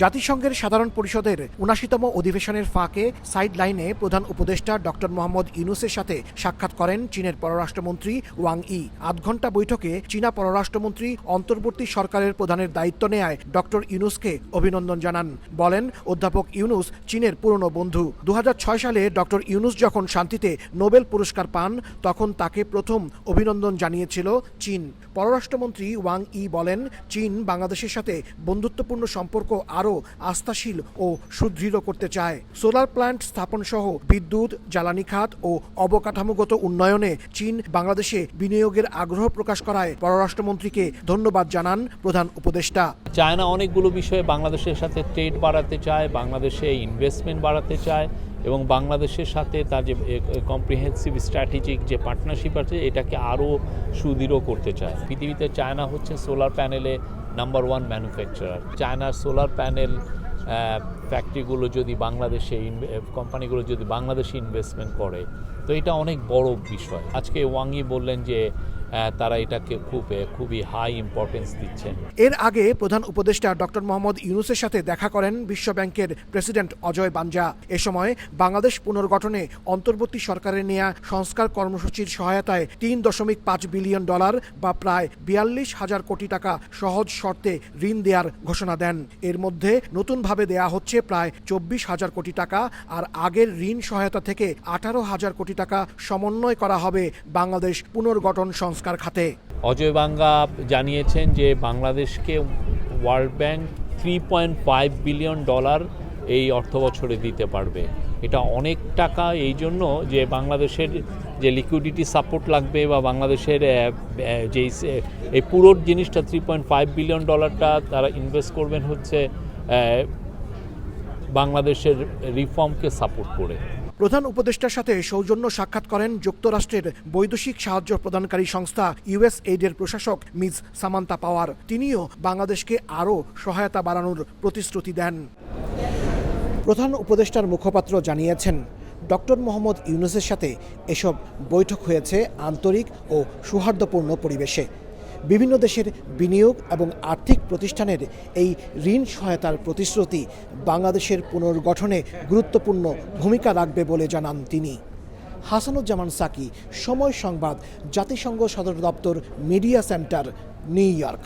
জাতিসংঘের সাধারণ পরিষদের উনাশিতম অধিবেশনের ফাঁকে সাইড লাইনে প্রধান উপদেষ্টা ডক্টর মোহাম্মদ ইউনুসের সাথে সাক্ষাৎ করেন চীনের পররাষ্ট্রমন্ত্রী ওয়াং ই। আধ ঘণ্টা বৈঠকে চীনা পররাষ্ট্রমন্ত্রী অন্তর্বর্তী সরকারের প্রধানের দায়িত্ব নেয় ডক্টর ইউনুসকে অভিনন্দন জানান। বলেন, অধ্যাপক ইউনুস চীনের পুরনো বন্ধু। দু হাজার ছয় সালে ডক্টর ইউনুস যখন শান্তিতে নোবেল পুরস্কার পান, তখন তাকে প্রথম অভিনন্দন জানিয়েছিল চীন। পররাষ্ট্রমন্ত্রী ওয়াং ই বলেন, চীন বাংলাদেশের সাথে বন্ধুত্বপূর্ণ সম্পর্ক আরও আস্থাশীল ও সুদৃঢ় করতে চায়। সোলার প্ল্যান্ট স্থাপন সহ বিদ্যুৎ, জ্বালানি খাত ও অবকাঠামোগত উন্নয়নে চীন বাংলাদেশে বিনিয়োগের আগ্রহ প্রকাশ করায় পররাষ্ট্রমন্ত্রীকে ধন্যবাদ জানান প্রধান উপদেষ্টা। চায়না অনেকগুলো বিষয়ে বাংলাদেশের সাথে ট্রেড বাড়াতে চায়, বাংলাদেশে ইনভেস্টমেন্ট বাড়াতে চায় এবং বাংলাদেশের সাথে তার যে কম্প্রিহেন্সিভ স্ট্র্যাটেজিক যে পার্টনারশিপ আছে, এটাকে আরও সুদৃঢ় করতে চায়। পৃথিবীতে চায়না হচ্ছে সোলার প্যানেলে নাম্বার ওয়ান ম্যানুফ্যাকচারার চায়নার সোলার প্যানেল ফ্যাক্টরিগুলো যদি বাংলাদেশে কোম্পানিগুলো যদি বাংলাদেশে ইনভেস্টমেন্ট করে, তো এটা অনেক বড় বিষয়। আজকে ওয়াংই বললেন যে তারা এটাকে খুব খুবই হাই ইম্পর্টেন্স দিচ্ছেন। এর আগে প্রধান উপদেষ্টা ডক্টর মোহাম্মদ ইউনুসের সাথে দেখা করেন বিশ্বব্যাংকের প্রেসিডেন্ট অজয় বানজা এ সময় বাংলাদেশ পুনর্গঠনে অন্তর্বর্তী সরকারের নেয়া সংস্কার কর্মসূচির সহায়তায় তিন দশমিক পাঁচ বিলিয়ন ডলার বা প্রায় বিয়াল্লিশ হাজার কোটি টাকা সহজ শর্তে ঋণ দেওয়ার ঘোষণা দেন। এর মধ্যে নতুনভাবে দেয়া হচ্ছে প্রায় চব্বিশ হাজার কোটি টাকা আর আগের ঋণ সহায়তা থেকে আঠারো হাজার কোটি টাকা সমন্বয় করা হবে বাংলাদেশ পুনর্গঠন সংস্কার খাতে। অজয় বাঙ্গা জানিয়েছেন যে বাংলাদেশকে World Bank three point five billion dollar এই অর্থ বছরে দিতে পারবে। এটা অনেক টাকা, এই জন্য যে বাংলাদেশের যে লিকুইডিটি সাপোর্ট লাগবে বা বাংলাদেশের যেই এই পুরো জিনিসটা থ্রি পয়েন্ট ফাইভ বিলিয়ন ডলারটা তারা ইনভেস্ট করবেন হচ্ছে বাংলাদেশের রিফর্মকে সাপোর্ট করে। প্রধান উপদেষ্টার সাথে সৌজন্য সাক্ষাৎ করেন যুক্তরাষ্ট্রের বৈদেশিক সাহায্য প্রদানকারী সংস্থা ইউএস এইডের প্রশাসক মিস সামান্তা পাওয়ার। তিনিও বাংলাদেশকে আরও সহায়তা বাড়ানোর প্রতিশ্রুতি দেন। প্রধান উপদেষ্টার মুখপাত্র জানিয়েছেন, ডক্টর মোহাম্মদ ইউনুসের সাথে এসব বৈঠক হয়েছে আন্তরিক ও সৌহার্দ্যপূর্ণ পরিবেশে। বিভিন্ন দেশের বিনিয়োগ এবং আর্থিক প্রতিষ্ঠানের এই ঋণ সহায়তার প্রতিশ্রুতি বাংলাদেশের পুনর্গঠনে গুরুত্বপূর্ণ ভূমিকা রাখবে বলে জানান তিনি। হাসানুজ্জামান সাকি, সময় সংবাদ, জাতিসংঘ সদর দপ্তর মিডিয়া সেন্টার, নিউ ইয়র্ক।